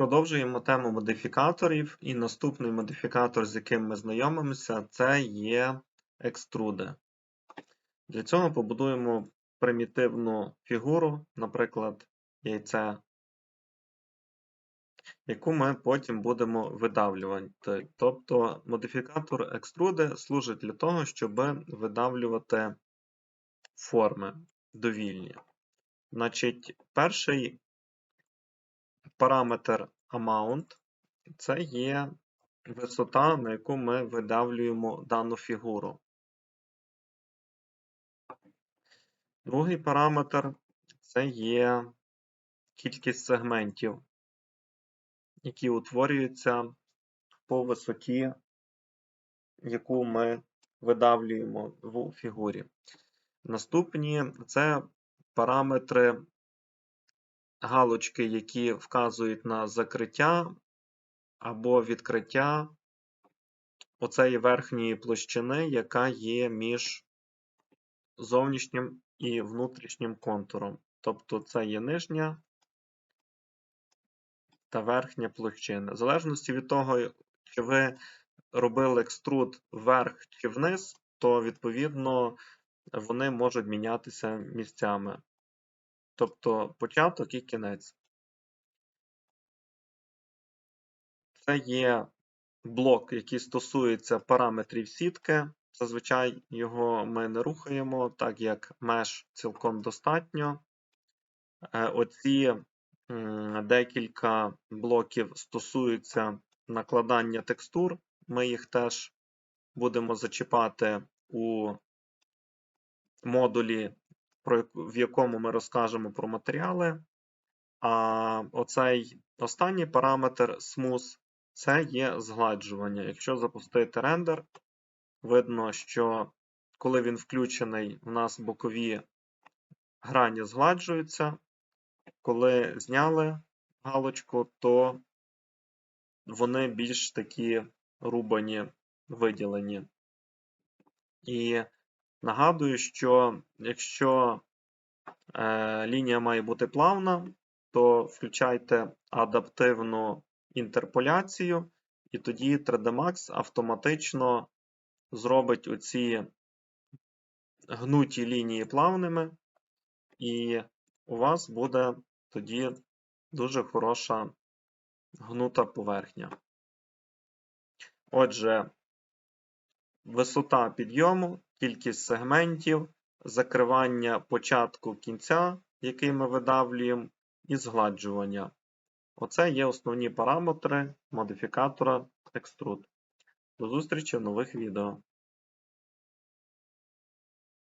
Продовжуємо тему модифікаторів, і наступний модифікатор, з яким ми знайомимося, це є екструди. Для цього побудуємо примітивну фігуру, наприклад, яйце, яку ми потім будемо видавлювати. Тобто модифікатор екструди служить для того, щоб видавлювати форми довільні. Значить, перший параметр amount це є висота, на яку ми видавлюємо дану фігуру. Другий параметр це є кількість сегментів, які утворюються по висоті, яку ми видавлюємо в фігурі. Наступні це параметри галочки, які вказують на закриття або відкриття оцеї верхньої площини, яка є між зовнішнім і внутрішнім контуром. Тобто це є нижня та верхня площина. В залежності від того, чи ви робили екструд вверх чи вниз, то відповідно вони можуть мінятися місцями. Тобто початок і кінець. Це є блок, який стосується параметрів сітки. Зазвичай його ми не рухаємо, так як меж цілком достатньо. Е, оці декілька блоків стосуються накладання текстур. Ми їх теж будемо зачіпати у модулі в якому ми розкажемо про матеріали. А оцей останній параметр smooth це є згладжування. Якщо запустити рендер, видно, що коли він включений, у нас бокові грані згладжуються. Коли зняли галочку, то вони більш такі рубані, виділені. І Нагадую, що якщо е, лінія має бути плавна, то включайте адаптивну інтерполяцію, і тоді 3D Max автоматично зробить оці гнуті лінії плавними, і у вас буде тоді дуже хороша гнута поверхня. Отже, висота підйому кількість сегментів, закривання початку кінця, який ми видавлюємо, і згладжування. Оце є основні параметри модифікатора Extrude. До зустрічі в нових відео.